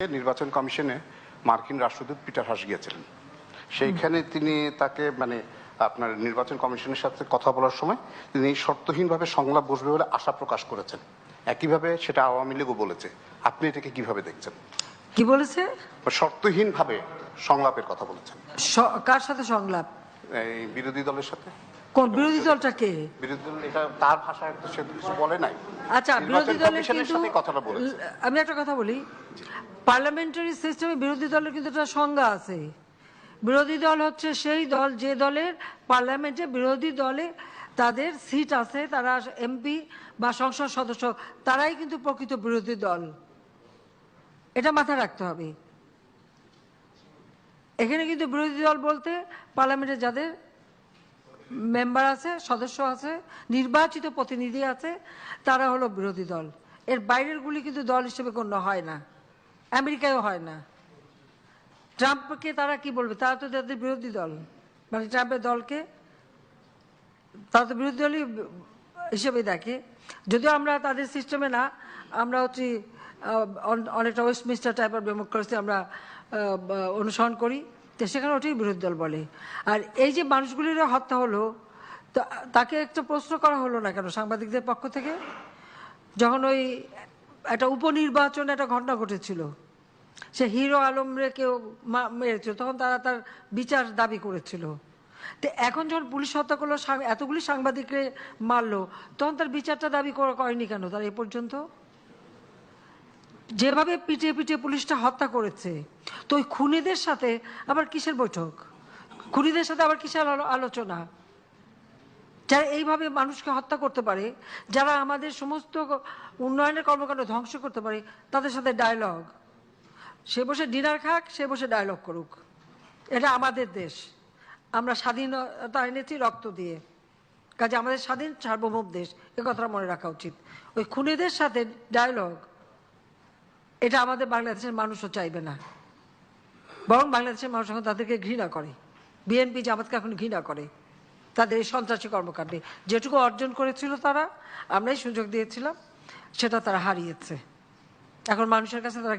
নির্বাচন কমিশনে মার্কিন রাষ্ট্রদূত পিটার হাস গিয়েছিলেন। সেইখানে তিনি তাকে মানে আপনার নির্বাচন কমিশনের সাথে কথা বলার সময় তিনি শর্তহীনভাবে সংলাপ বসবে বলে আশা প্রকাশ করেছেন। একইভাবে সেটা আওয়ামী লীগও বলেছে। আপনি এটাকে কীভাবে দেখছেন? কি বলেছে? শর্তহীনভাবে সংলাপের কথা বলেছেন। কার সাথে সংলাপ? এই বিরোধী দলের সাথে। কোন বিরোধী দলটা কে? বিরোধী দল এটা তার ভাষায় সে কিছু বলে নাই। আচ্ছা বিরোধী দলের কিন্তু আমি একটা কথা বলি। পার্লামেন্টারি সিস্টেমে বিরোধী দলের কিন্তু একটা সংজ্ঞা আছে। বিরোধী দল হচ্ছে সেই দল যে দলের পার্লামেন্টে বিরোধী দলে তাদের সিট আছে তারা এমপি বা সংসদ সদস্য তারাই কিন্তু প্রকৃত বিরোধী দল। এটা মাথায় রাখতে হবে। এখানে কিন্তু বিরোধী দল বলতে পার্লামেন্টে যাদের মেম্বার আছে, সদস্য আছে, নির্বাচিত প্রতিনিধি আছে, তারা হলো বিরোধী দল। এর বাইরেরগুলি কিন্তু দল হিসেবে গণ্য হয় না। আমেরিকায়ও হয় না। ট্রাম্পকে তারা কি বলবে? তারা তো তাদের বিরোধী দল। মানে ট্রাম্পের দলকে তারা তো বিরোধী দলই হিসেবে দেখে। যদিও আমরা তাদের সিস্টেমে না, আমরা হচ্ছে অনেকটা ওয়েস্টমিনিস্টার টাইপের ডেমোক্রেসি আমরা অনুসরণ করি। তো সেখানে ওটাই বিরোধী দল বলে। আর এই যে মানুষগুলির হত্যা হলো তাকে একটা প্রশ্ন করা হলো না কেন সাংবাদিকদের পক্ষ থেকে? যখন ওই একটা উপনির্বাচনে একটা ঘটনা ঘটেছিল, সে হিরো আলমরে কেউ মেরেছিল, তখন তারা তার বিচার দাবি করেছিল। তো এখন যখন পুলিশ হত্যা করল এতগুলি সাংবাদিকরে মারলো, তখন তার বিচারটা দাবি করা- করেনি কেন তারা এ পর্যন্ত? যেভাবে পিটিয়ে পিটিয়ে পুলিশটা হত্যা করেছে, তো ওই খুনিদের সাথে আবার কিসের বৈঠক? খুনিদের সাথে আবার কিসের আলোচনা? যারা এইভাবে মানুষকে হত্যা করতে পারে, যারা আমাদের সমস্ত উন্নয়নের কর্মকাণ্ড ধ্বংস করতে পারে, তাদের সাথে ডায়লগ সে বসে ডিনার খাক, সে বসে ডায়লগ করুক। এটা আমাদের দেশ। আমরা স্বাধীনতা এনেছি রক্ত দিয়ে। কাজে আমাদের স্বাধীন সার্বভৌম দেশ, এ কথাটা মনে রাখা উচিত। ওই খুনিদের সাথে ডায়লগ এটা আমাদের বাংলাদেশের মানুষও চাইবে না। বরং বাংলাদেশের মানুষ এখন তাদেরকে ঘৃণা করে। বিএনপি জামাতকে এখন ঘৃণা করে। তাদের এই সন্ত্রাসী কর্মকাণ্ডে। যেটুকু অর্জন করেছিল তারা, আমরাই সুযোগ দিয়েছিলাম, সেটা তারা হারিয়েছে। এখন মানুষের কাছে তারা